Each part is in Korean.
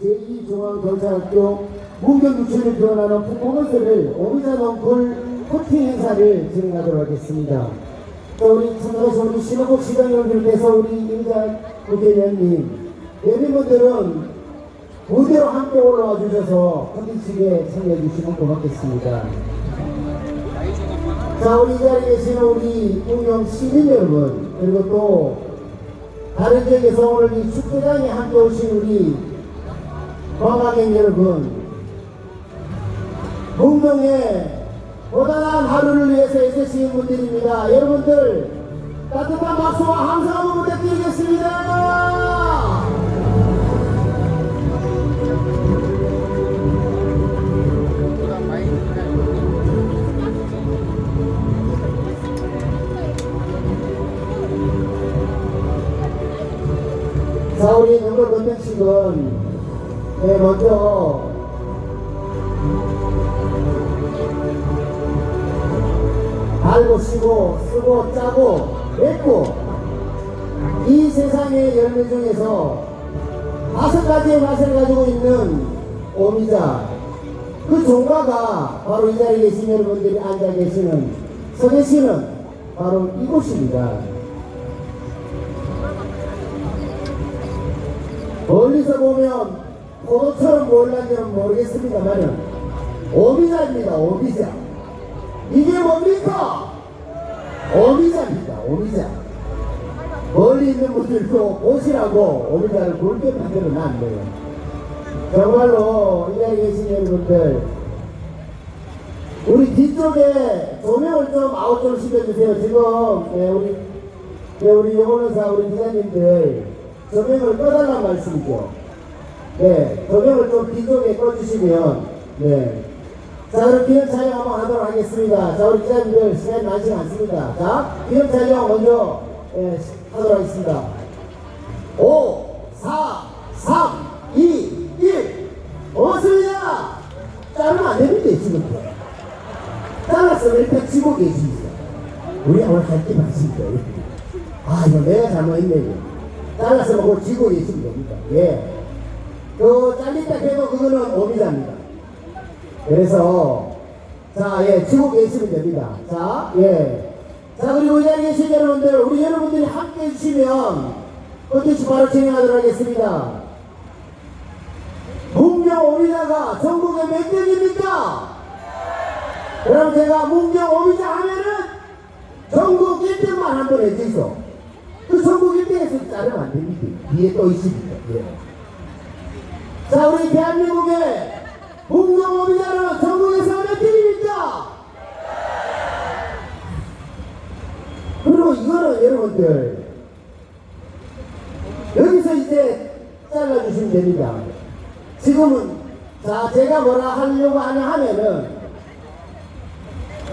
제2중앙경찰학교 문경유치를 기원하는 오미자 농풀 코팅 행사를 진행하도록 하겠습니다. 또 우리 참가하신 우리 신호국 시장님을 비롯해서 우리 임자 국회의원님, 예비분들은 무대로 함께 올라와 주셔서 컨텐츠에 참여해 주시면 고맙겠습니다. 자, 우리 이 자리에 계시는 우리 운영 시민 여러분, 그리고 또 다른 지역에서 오늘 이 축제장에 함께 오신 우리 관광객 여러분, 문명의 고단한 하루를 위해서 애쓰시는 분들입니다. 여러분들, 따뜻한 박수와 함성 한번 부탁드리겠습니다. 자, 우리 연결 건축식은 네, 먼저 알고 쓰고 쓰고 짜고 맺고 이 세상의 열매 중에서 다섯 가지의 맛을 가지고 있는 오미자 그 종가가 바로 이 자리에 계신 여러분들이 앉아 계시는 서 계시는 바로 이곳입니다. 멀리서 보면 포도처럼 보일는지는 모르겠습니다만은 오미자입니다. 오미자. 이게 뭡니까? 오미자입니다. 오미자. 멀리 있는 분들도 보시라고 오미자를 굵게 만들어 놨네요. 정말로 이 자리에 계신 여러분들 우리 뒤쪽에 조명을 좀 아웃 좀 시켜주세요. 지금 예, 우리 예, 우리 여원사 우리 기자님들 조명을 꺼달란 말씀이죠. 네, 조명을 좀 뒤쪽에 꺼주시면 네. 자, 그럼 기념 촬영 한번 하도록 하겠습니다. 자, 우리 기자님들 시간이 많지 않습니다. 자, 기념 촬영 먼저 예, 하도록 하겠습니다. 5, 4, 3, 2, 1. 고맙습니다. 자르면 안 되는데, 지금. 잘랐으면 일단 치고 계십니다. 우리 오늘 할게 맞습니다. 아, 이거 내가 잘못했네, 이거. 잘랐으면 그걸 쥐고 계시면 됩니다. 예. 그, 잘린다 해도 그거는 오미자입니다. 그래서, 자, 예, 치고 계시면 됩니다. 자, 예. 자, 그리고 이 자리에 계신 여러분들, 우리 여러분들이 함께 해주시면, 콘텐츠 바로 진행하도록 하겠습니다. 문경 오미자가 전국에 몇 개입니까? 그럼 제가 문경 오미자 하면은 전국 1등만 한 번 해주소. 그 전국 1등에서 자르면 안 됩니다. 뒤에 또 있습니다. 예. 자, 우리 대한민국의 문경 오미자는 전국에서 몇 등입니까? 그리고 이거는 여러분들 여기서 이제 잘라주시면 됩니다. 지금은 자 제가 뭐라 하려고 하냐 하면은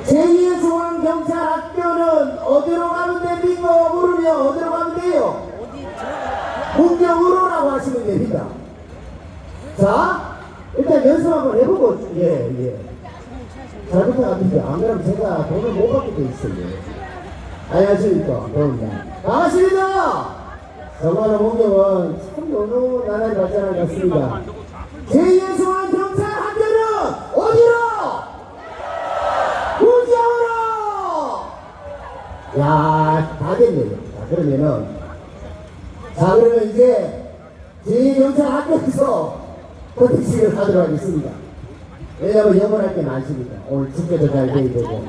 제2의 중앙경찰학교는 어디로 가면 됩니까? 물으면 어디로 가면 돼요? 문경으로라고 하시면 됩니다. 자, 일단 연습 한번 해보고, 예, 예. 잘 부탁합니다. 안 그러면 제가 돈을 못 받게 돼 있어요. 안녕하십니까. 도움니다 반갑습니다. 정말 문경은 참 너무 나라에 발전한 것 같습니다. 제2의 중앙경찰학교는 어디로? 문경으로! 야, 다 됐네요. 자, 그러면은, 자, 그러면 이제 제2경찰 학교에서 컨텐츠를 하도록 하겠습니다. 왜냐면 영어할 게 많습니다. 오늘 축제도 잘 돼야 되고.